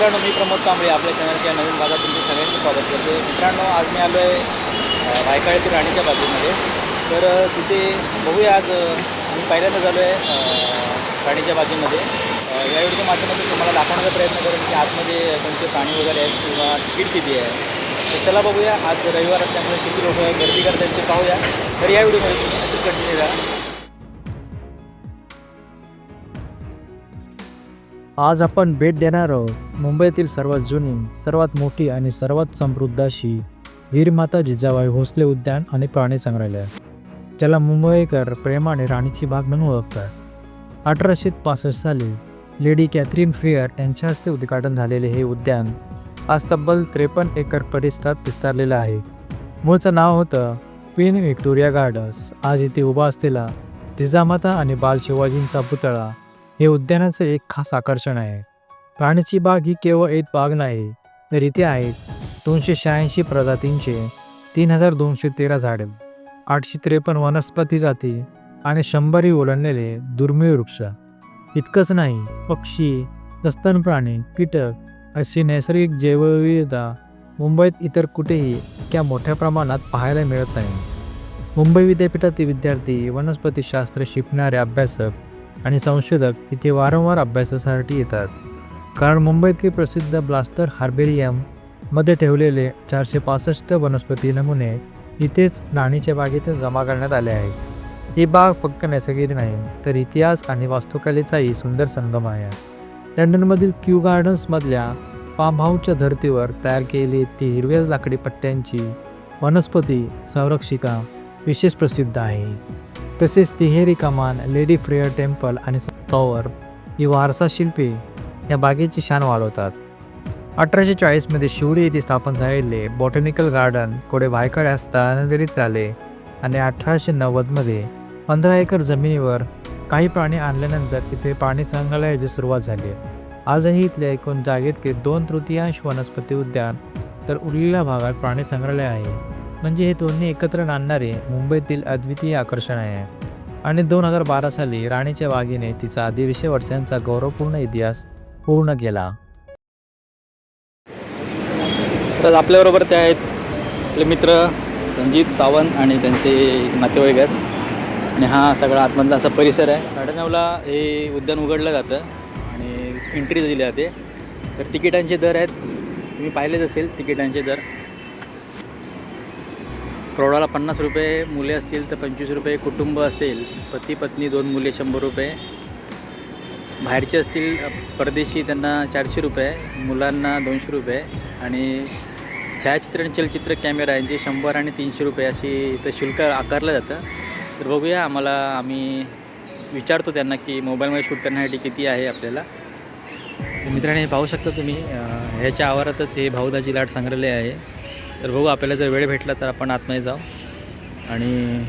मित्रांनो मी प्रमोद कांबळे आपल्या चॅनलच्या नवीन भागात तुमचे सगळ्यांचे स्वागत करतो. मित्रांनो आज मी आलो आहे भायकाळ्यातील राणीच्या बाजूमध्ये तर तिथे बघूया आज मी पहिल्यांदाच आलो आहे राणीच्या बाजूमध्ये या व्हिडिओच्या माध्यमातून तुम्हाला दाखवण्याचा प्रयत्न करेन की आतमध्ये कोणते प्राणी वगैरे आहेत किंवा तिकीट किती आहे. तर चला बघूया आज रविवार असल्यामुळे किती लोक गर्दी करतात ते पाहूया. तर या व्हिडिओमध्ये तुम्ही अशीच कंटिन्यू राहा आज आपण भेट देणार आहोत मुंबईतील सर्वात जुनी सर्वात मोठी आणि सर्वात समृद्ध अशी वीरमाता जिजाबाई भोसले उद्यान आणि प्राणी संग्रहालय. ज्याला मुंबईकर प्रेमाने राणीची बाग म्हणून ओळखतात. अठराशे पासष्ट साली लेडी कॅथरीन फेअर यांच्या हस्ते उद्घाटन झालेले हे उद्यान आज तब्बल त्रेपन्न एकर परिसरात विस्तारलेलं आहे. मूळचं नाव होतं क्वीन व्हिक्टोरिया गार्डन्स. आज इथे उभा असलेला जिजामाता आणि बाल शिवाजींचा पुतळा हे उद्यानाचं एक खास आकर्षण आहे. प्राण्याची बाग ही केवळ एक बाग नाही तर इथे आहेत दोनशे शहाऐंशी प्रजातींचे तीन हजार दोनशे तेरा झाडे आठशे त्रेपन्न वनस्पती जाती आणि शंभरही ओलांडलेले दुर्मिळ वृक्ष. इतकंच नाही पक्षी दस्तन प्राणी कीटक अशी नैसर्गिक जैवविविधता मुंबईत इतर कुठेही इतक्या मोठ्या प्रमाणात पाहायला मिळत नाही. मुंबई विद्यापीठातील विद्यार्थी वनस्पतीशास्त्र शिकणारे अभ्यासक आणि संशोधक इथे वारंवार अभ्यासासाठी येतात. कारण मुंबईतील प्रसिद्ध ब्लास्टर हार्बेरियममध्ये ठेवलेले चारशे पासष्ट वनस्पती नमुने इथेच राणीच्या बागेत जमा करण्यात आले आहेत. ही बाग फक्त नैसर्गिक नाही तर इतिहास आणि वास्तुकलेचाही सुंदर संगम आहे. लंडनमधील क्यू गार्डन्समधल्या फार्म हाऊसच्या धर्तीवर तयार केलेली ती हिरव्या लाकडी पट्ट्यांची वनस्पती संरक्षिका विशेष प्रसिद्ध आहे. तसेच तिहेरी कमान लेडी फ्रेअर टेम्पल आणि टॉवर ही वारसा शिल्पे या बागेची शान वाढवतात. अठराशे चाळीसमध्ये शिवडी येथे स्थापन झालेले बॉटॅनिकल गार्डन कोडे भायखळ्यात स्थानांतरित झाले आणि अठराशे नव्वदमध्ये पंधरा एकर जमिनीवर काही प्राणी आणल्यानंतर इथे प्राणी संग्रहालयाची सुरुवात झाली. आजही इथल्या एकूण जागेत दोन तृतीयांश वनस्पती उद्यान तर उरलेल्या भागात प्राणी संग्रहालय आहे. म्हणजे हे दोन्ही एकत्र आणणारे मुंबईतील अद्वितीय आकर्षण आहे. आणि दोन हजार बारा साली राणीच्या वाघिने तिचा दीडशे वर्षांचा गौरवपूर्ण इतिहास पूर्ण केला. तर आपल्याबरोबर ते आहेत आपले मित्र रणजित सावंत आणि त्यांचे नातेवाईक आहेत. आणि हा सगळा आतमधला असा परिसर आहे. साडेनऊला हे उद्यान उघडलं जातं आणि एंट्री दिली जाते. तर तिकिटांचे दर आहेत. तुम्ही पाहिलेच असेल तिकिटांचे दर. प्रौढाला पन्नास रुपये मुले असतील तर पंचवीस रुपये कुटुंब असेल पती पत्नी दोन मुले शंभर रुपये. बाहेरचे असतील परदेशी त्यांना चारशे रुपये मुलांना दोनशे रुपये आणि छायाचित्रण चलचित्र कॅमेरा यांचे शंभर आणि तीनशे रुपये अशी इथं शुल्क आकारलं जातं. तर बघूया आम्हाला आम्ही विचारतो त्यांना की मोबाईलमध्ये शूट करण्यासाठी किती आहे आपल्याला. तर मित्रांनो हे पाहू शकता तुम्ही ह्याच्या आवारातच हे भाऊदाजी लाट संग्रहालय आहे. तर बघू आपल्याला जर वेळ भेटला तर आपण आतमध्ये जाऊ. आणि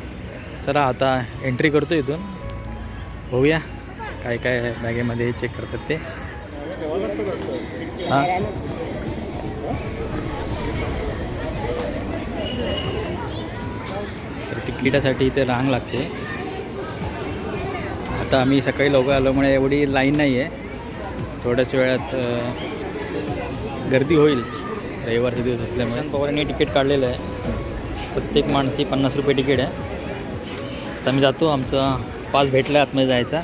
चला आता एंट्री करतो इथून. बघूया काय काय बॅगेमध्ये चेक करतात ते. हां? तर तिकिटासाठी इथे रांग लागते. आता आम्ही सकाळी लवकर आल्यामुळे एवढी लाईन नाही आहे थोड्याच वेळात गर्दी होईल. रविवारचा दिवस असल्यामुळे. पवारांनी तिकीट काढलेलं आहे. प्रत्येक माणसी पन्नास रुपये तिकीट आहे. आता आम्ही जातो आमचा पास भेटला आतमध्ये जायचा.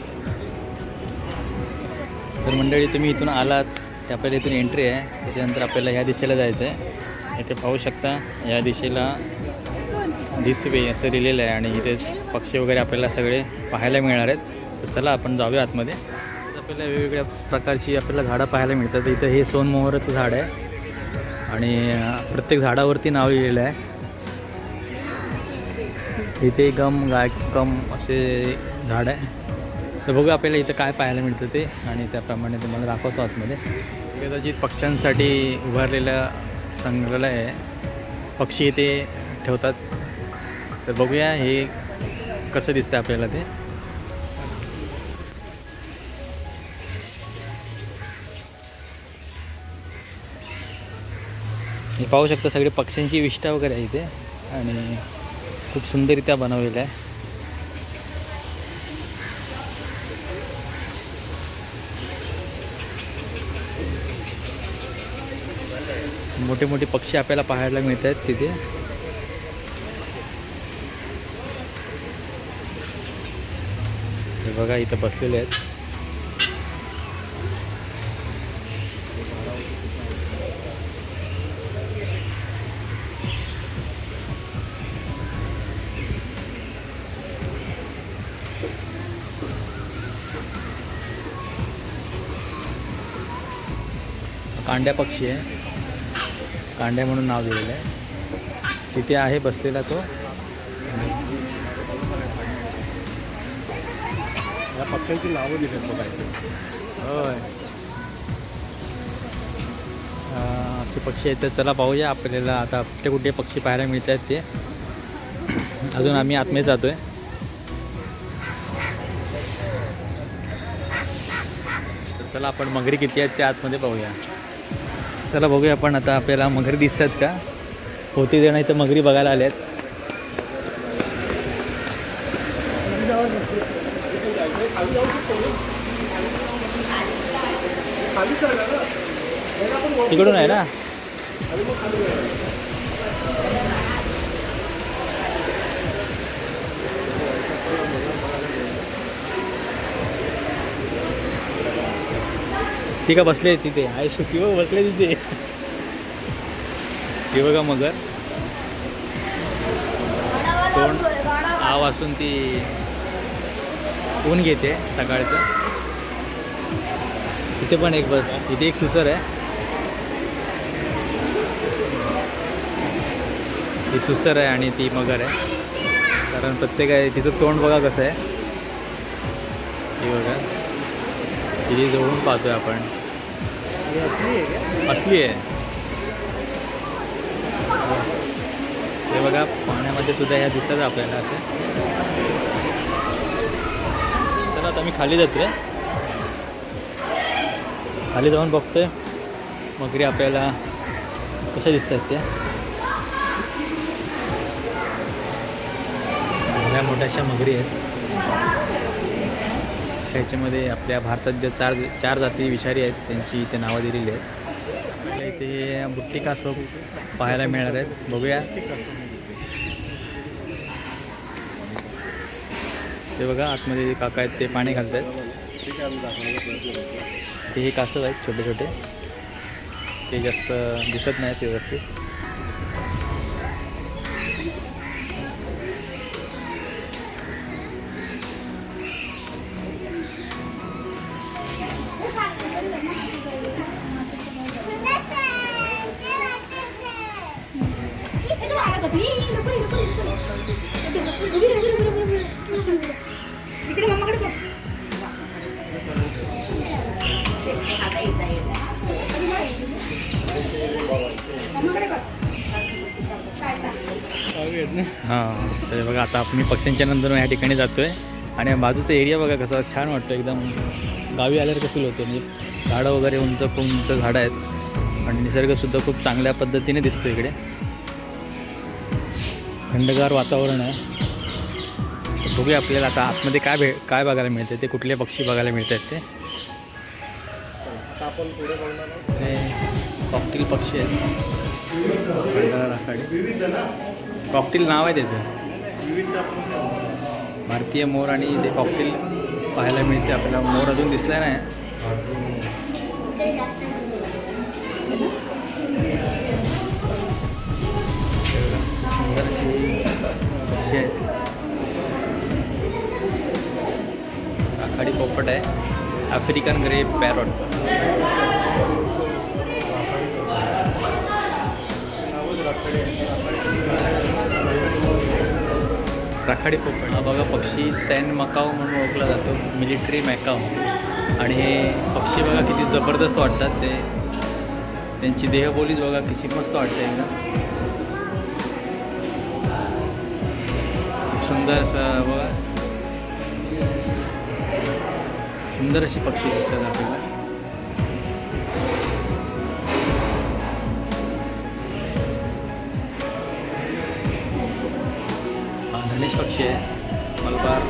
तर मंडळी तुम्ही इथून आलात. ते आपल्याला इथून एंट्री आहे. त्याच्यानंतर आपल्याला ह्या दिशेला जायचं आहे. इथे पाहू शकता या दिशेला दिस वे असं लिहिलेलं आहे आणि इथेच पक्षी वगैरे आपल्याला सगळे पाहायला मिळणार आहेत. तर चला आपण जाऊया आतमध्ये. आपल्याला वेगवेगळ्या प्रकारची आपल्याला झाडं पाहायला मिळतात. इथं हे सोनमोहराचं झाड आहे. आणि प्रत्येक झाडावरती नाव लिहिलेलं आहे. इथे गम गाय कम असे झाड आहे. तर बघू आपल्याला इथं काय पाहायला मिळतं ते. आणि त्याप्रमाणे तुम्हाला दाखवतो आतमध्ये. कदाचित पक्ष्यांसाठी उभारलेलं संग्रहालय आहे. पक्षी इथे ठेवतात. तर बघूया हे कसं दिसतं आपल्याला ते. हे पाहू शकता सगळे पक्ष्यांची विष्ठा वगैरे आहे इथे. आणि खूप सुंदररित्या बनवलेलं आहे. मोठे मोठे पक्षी आपल्याला पाहायला मिळत आहेत तिथे बघा इथं बसलेले आहेत. कांड्या पक्षी आहे. कांड्या म्हणून नाव दिलेलं आहे. तिथे आहे बसलेला तो. या पक्ष्यांची नावं बघायचे होय. असे पक्षी आहेत तर चला पाहूया. आपल्याला आता कुठे कुठे पक्षी पाहायला मिळत आहेत ते. अजून आम्ही आतमध्ये जातोय. तर चला आपण मगरी किती आहेत ते आतमध्ये पाहूया. चला बघूया आपण आता आपल्याला मगरी दिसतात का? होती जण इथं मगरी बघायला आल्यात तिकडून आहे ना? ती का बसले तिथे. आहे सुखी बघ बसले तिथे. ती बघा मगर तोंड आव असून ती ऊन घेते सकाळचं. तिथे पण एक बस तिथे एक सुसर आहे. ती सुसर आहे आणि ती मगर आहे. कारण प्रत्येक आहे तिचं तोंड बघा कसं आहे. हे बघा. तिथे जवळून पाहतोय आपण. असली आहे. हे बघा पाण्यामध्ये सुद्धा ह्या दिसतात आपल्याला असे चला आता मी खाली जातोय. खाली जाऊन बघतोय. मगरी आपल्याला कशा दिसतात त्या. मोठ्या मोठ्याशा मगरी आहेत. ह्याच्यामध्ये आपल्या भारतात ज्या चार चार जाती विषारी आहेत त्यांची इथे नावं दिलेली आहेत. आपल्या इथे बुट्टी कासव पाहायला मिळणार आहेत. बघूया. ते बघा आतमध्ये जे काका आहेत ते पाणी घालत आहेत ते हे कासव आहेत छोटे छोटे ते जास्त दिसत नाहीत व्यवस्थित. आता आपण मी पक्ष्यांच्या नंतर ह्या ठिकाणी जातो आहे आणि बाजूचा एरिया बघा कसा छान वाटतो एकदम. गावी आल्यावर फील होतं म्हणजे झाडं वगैरे उंच खूप उंच झाडं आहेत. आणि निसर्गसुद्धा खूप चांगल्या पद्धतीने दिसतो इकडे. थंडगार वातावरण आहे. बघूया आपल्याला आता आतमध्ये काय भे काय बघायला मिळते ते कुठले पक्षी बघायला मिळत आहेत ते. आता कॉकटेल पक्षी आहेत. कॉकटील कॉकटेल नाव आहे त्याचं. भारतीय मोर आणि ते कॉकटेल पाहायला मिळते. आपल्याला मोर अजून दिसला नाही. अशी आहे आहेत पोपट आहे. African grey parrot. राखाडी पोपट. हा बघा पक्षी सॅन मकाव म्हणून ओळखला जातो. मिलिटरी मॅकाव आणि हे पक्षी बघा किती जबरदस्त वाटतात ते. त्यांची देहबोलीच बघा किती मस्त वाटते ना खूप सुंदर असं बघा. सुंदर अशी पक्षी दिसतात आपल्याला. धनेश पक्षी आहे. मलबार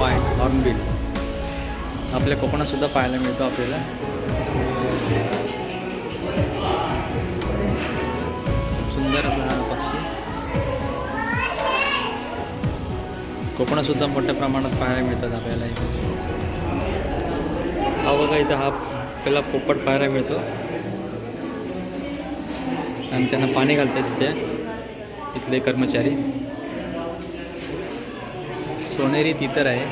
पाय हॉर्नबिल आपल्या कोकणातसुद्धा पाहायला मिळतो आपल्याला. सुंदर असा हा पक्षी. कोकणातसुद्धा मोठ्या प्रमाणात पाहायला मिळतात आपल्याला. हे पक्षी हा बघा इथं हा आपल्याला पोपट पाहायला मिळतो. आणि त्यांना पाणी घालतात तिथे तिथले कर्मचारी. सोनेरी तितर आहे.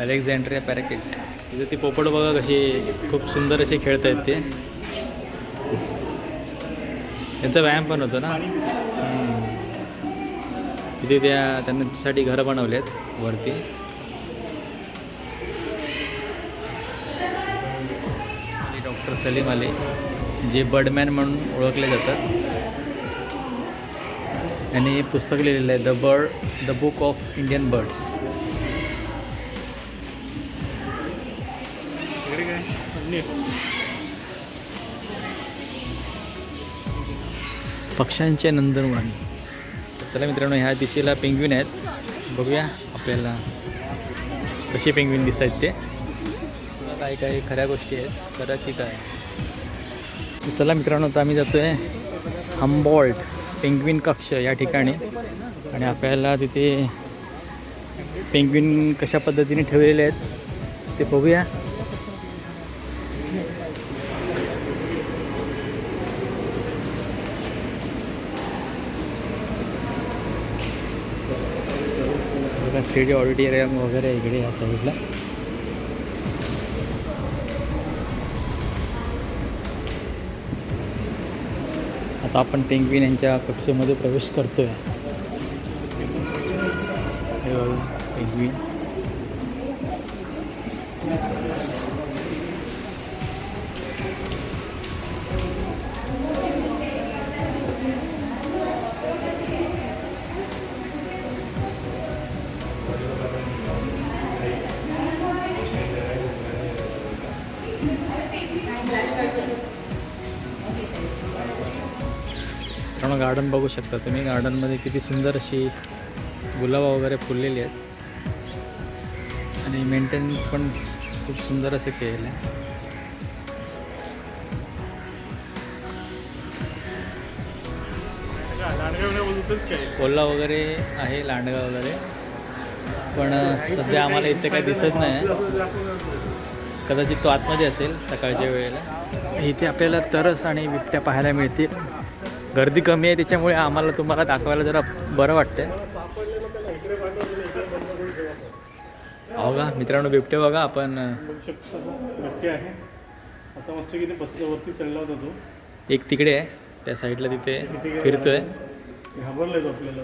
Alexandria parakeet. तिथे ती पोपट बघा कशी खूप सुंदर असे खेळत आहेत ते. त्यांचा व्यायाम पण होतो ना. तिथे त्या त्यांच्यासाठी घरं बनवले आहेत वरती डॉक्टर सलीम अली जे बर्डमॅन म्हणून ओळखले जातात. यांनी पुस्तक लिहिलेलं आहे the bird the book of Indian birds पक्ष्यांचे नंदनवन. चला मित्रांनो ह्या दिशेला पेंग्विन आहेत. बघूया आपल्याला कसे पेंग्विन दिसत आहेत ते काही काही खऱ्या गोष्टी आहेत खरं की काय. चला मित्रांनो आता आम्ही जातो आहे हंबॉल्ट पेंग्विन कक्ष या ठिकाणी. आणि आपल्याला तिथे पेंग्विन कशा पद्धतीने ठेवलेले आहेत ते बघूया. बघा थ्री डी ऑडिटोरियम वगैरे इकडे या साईडला आता आपण पेंग्विन यांच्या कक्षेमध्ये प्रवेश करतो आहे बघा पेंग्विन. मित्रांनो गार्डन बघू शकता तुम्ही. गार्डनमध्ये किती सुंदर अशी गुलाबा वगैरे फुललेली आहेत. आणि मेंटेन पण खूप सुंदर असे केलेलं आहे. कोल्हा वगैरे आहे लांडगा वगैरे. पण सध्या आम्हाला इथे काही दिसत नाही कदाचित तो आतमध्ये असेल सकाळच्या वेळेला. इथे आपल्याला तरस आणि बिबट्या पाहायला मिळतील. गर्दी कमी आहे त्याच्यामुळे आम्हाला तुम्हाला दाखवायला जरा बरं वाटतंय. हो का मित्रांनो बिबटे बघा आपण एक तिकडे आहे त्या साईडला तिथे फिरतोय. घाबरलाय तो आपल्याला.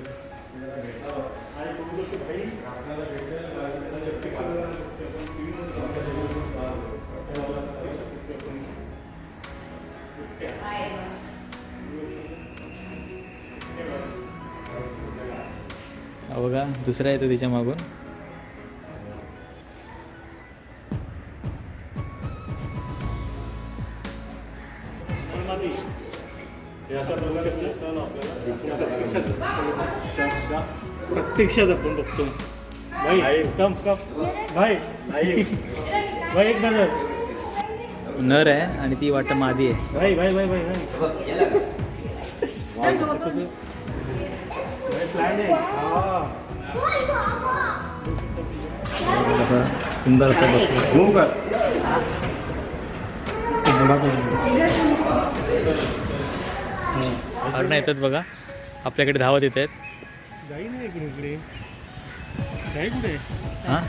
बघा दुसरा येतो तिच्या मागून. प्रत्यक्षात आपण बघतो. भाई कम कम भाई भाई एक नजर. नर आहे आणि ती वाटतं मादी आहे. भाई भाई भाई भाई भाई. प्लॅन आहे. हा सुंदर असं बसलं. हरणं येतात बघा. आपल्याकडे धावत येत आहेत. हां?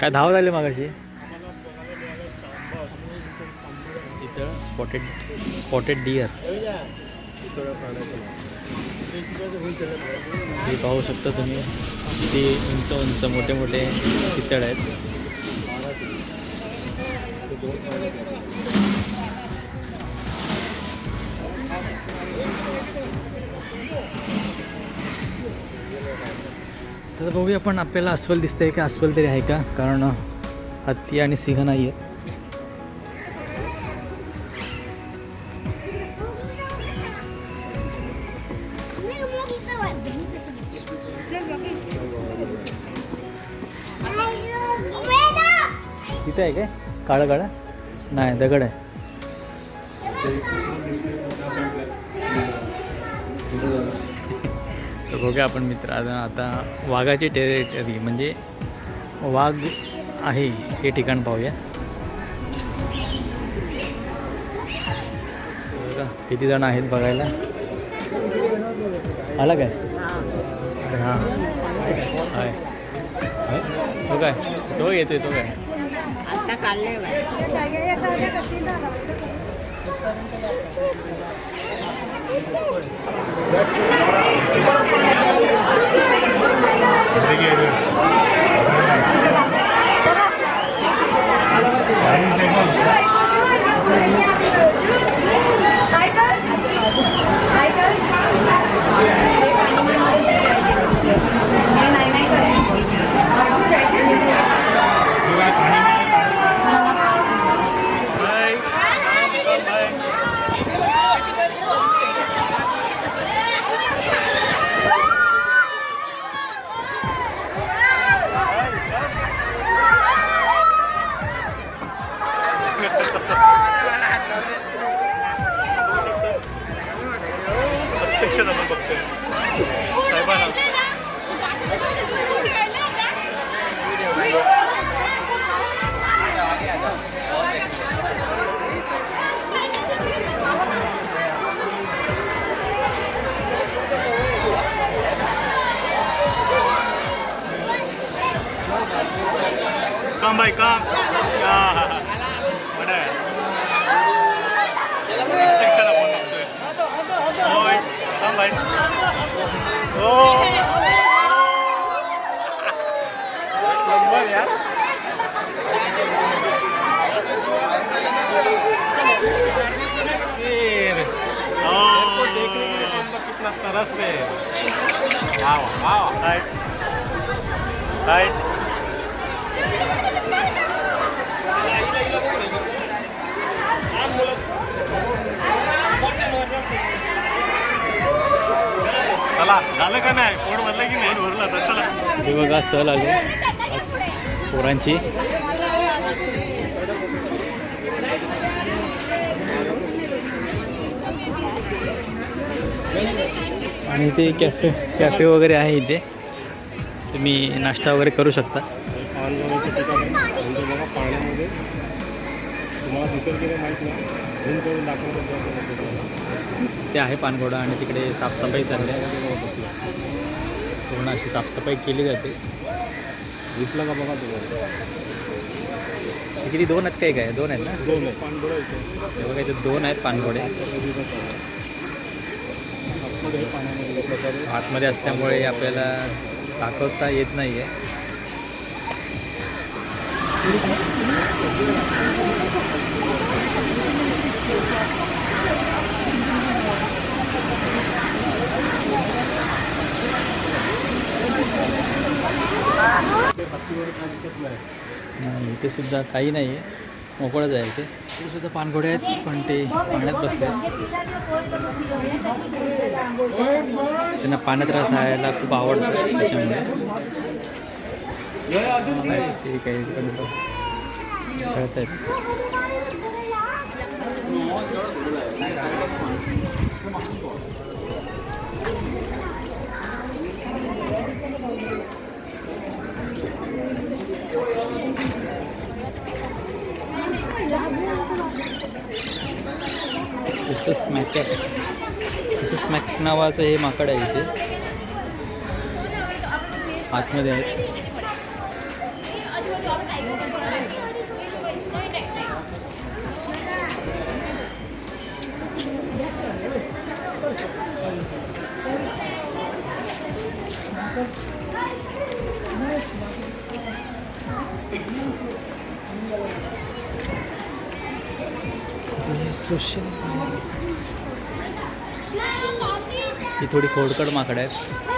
काय धावत आले मागाशी? इथं स्पॉटेड स्पॉटेड डिअर हे पाहू शकता तुम्ही किती उंच उंच मोठे मोठे चितळ आहेत. तर बघूया पण आपल्याला अस्वल दिसतंय का अस्वल तरी आहे का? कारण हत्ती आणि सिंह नाही आहेत काळं काळं नाही दगड आहे. तर बघूया आपण मित्र आता आता वाघाची टेरिटरी म्हणजे वाघ आहे हे ठिकाण पाहूया. किती जण आहेत बघायला? आला काय हां. आहे? तो काय तो येते तो काय? आता काढलंय काम नंबर यार शेर ओ देखने के लिए कितना तरस रहे हैं वाह वाह राइट राइट चला झालं का नाही पोट भरलं की नाही भरलं आता चला हे बघा सहल आली पोरांची. आणि इथे कॅफे कॅफे वगैरे आहे इथे. तुम्ही नाश्ता वगैरे करू शकता. ते आहे पानघोडा आणि तिकडे साफसफाई चालली आहे. पूर्ण अशी साफसफाई केली जाते. दिसला का बघा तुम्हाला किती दोन आहेत काय? काय? दोन आहेत ना? दोन आहे पानगोडा बघा इथे दोन आहेत पानघोडे प्रकारे आतमध्ये असल्यामुळे आपल्याला दाखवता येत नाही आहे नाही इथे सुद्धा काही नाही. आहे मोकळंच आहे इथे. इथे सुद्धा पानघोडे आहेत पण ते पाण्यात बसले आहेत. त्यांना पाण्यात राहायला खूप आवडतं त्याच्यामुळे. ते काही कळत आहेत स्मॅक आहे स्मॅक नावाचं हे माकड आहे इथे. आतमध्ये आहेत. सोशल. ही थोडी खोडकड माकड आहेत.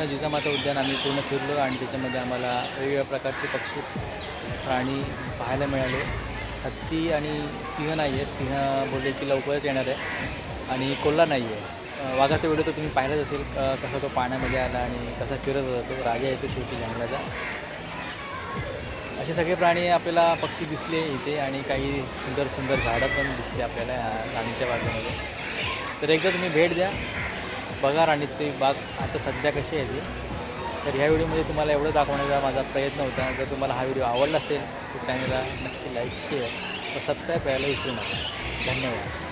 पूर्ण जिजामाता उद्यान आम्ही पूर्ण फिरलो आणि त्याच्यामध्ये आम्हाला वेगवेगळ्या प्रकारचे पक्षी प्राणी पाहायला मिळाले. हत्ती आणि सिंह नाही आहे. सिंह बोलले की लवकरच येणार आहे. आणि कोल्हा नाही आहे. वाघाचा व्हिडिओ तर तुम्ही पाहिलाच असेल कसा तो पाण्यामध्ये आला आणि कसा फिरत होता तो. राजा येतो शेवटी जंगलाचा. असे सगळे प्राणी आपल्याला पक्षी दिसले इथे आणि काही सुंदर सुंदर झाडं पण दिसले आपल्याला या राणीच्या बागेमध्ये तर एकदा तुम्ही भेट द्या. बघा राणीची बाग आता सध्या कशी आहे ती. तर ह्या व्हिडिओमध्ये तुम्हाला एवढं दाखवण्याचा माझा प्रयत्न होता. जर तुम्हाला हा व्हिडिओ आवडला असेल तर चॅनलला नक्की लाईक शेअर व सबस्क्राईब करायला विसरू नका. धन्यवाद.